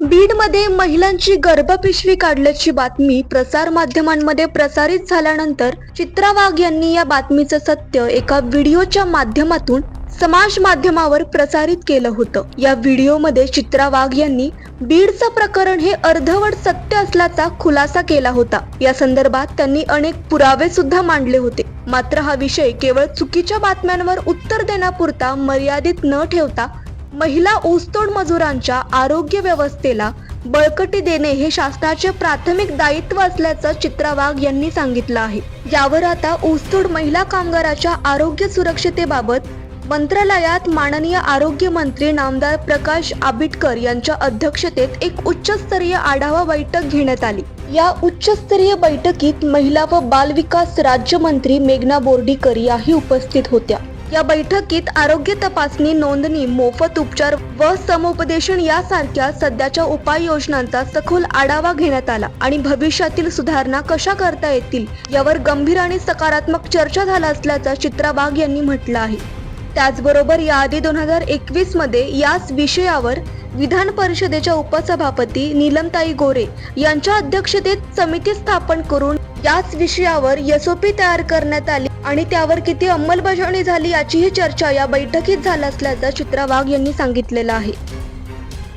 बीडमध्ये महिलांची गर्भपिशवी काढल्याची बातमी प्रसार माध्यमांमध्ये प्रसारित झाल्यानंतर चित्रा वाघ यांनी या बातमीचं सत्य एका व्हिडिओच्या माध्यमातून समाज माध्यमावर प्रसारित केलं होतं. या व्हिडिओमध्ये चित्रा वाघ यांनी बीडचं प्रकरण हे अर्धवट सत्य असल्याचा खुलासा केला होता. या संदर्भात त्यांनी अनेक पुरावे सुद्धा मांडले होते. मात्र हा विषय केवळ चुकीच्या बातम्यांवर उत्तर देण्यापुरता मर्यादित न ठेवता महिला ऊसतोड मजुरांच्या आरोग्य व्यवस्थेला बळकटी देणे हे शासनाचे प्राथमिक दायित्व असल्याचं चित्रा वाघ यांनी सांगितलं आहे. यावर आता ऊसतोड महिला कामगाराच्या आरोग्य सुरक्षतेबाबत मंत्रालयात माननीय आरोग्य मंत्री नामदार प्रकाश आबिटकर यांच्या अध्यक्षतेत एक उच्चस्तरीय आढावा बैठक घेण्यात आली. या उच्चस्तरीय बैठकीत महिला व बालविकास राज्यमंत्री मेघना बोर्डीकर याही उपस्थित होत्या. या बैठकीत आरोग्य तपासणी नोंदणी मोफत उपचार व समुपदेशन यासारख्या सध्याच्या उपाययोजनांचा सखोल आढावा घेण्यात आला आणि भविष्यातील सुधारणा कशा करता येतील यावर गंभीर आणि सकारात्मक चर्चा झाला असल्याचा चित्रा वाघ यांनी म्हटलं आहे. त्याचबरोबर याआधी दोन हजार एकवीसमध्ये याच विषयावर विधान परिषदेच्या उपसभापती नीलमताई गोरे यांच्या अध्यक्षतेत समिती स्थापन करून याच विषयावर एसओपी तयार करण्यात आली. आणि त्यावर किती अंमलबजावणी झाली याचीही चर्चा या बैठकीत झाला असल्याचं चित्रा वाघ यांनी सांगितलेलं आहे.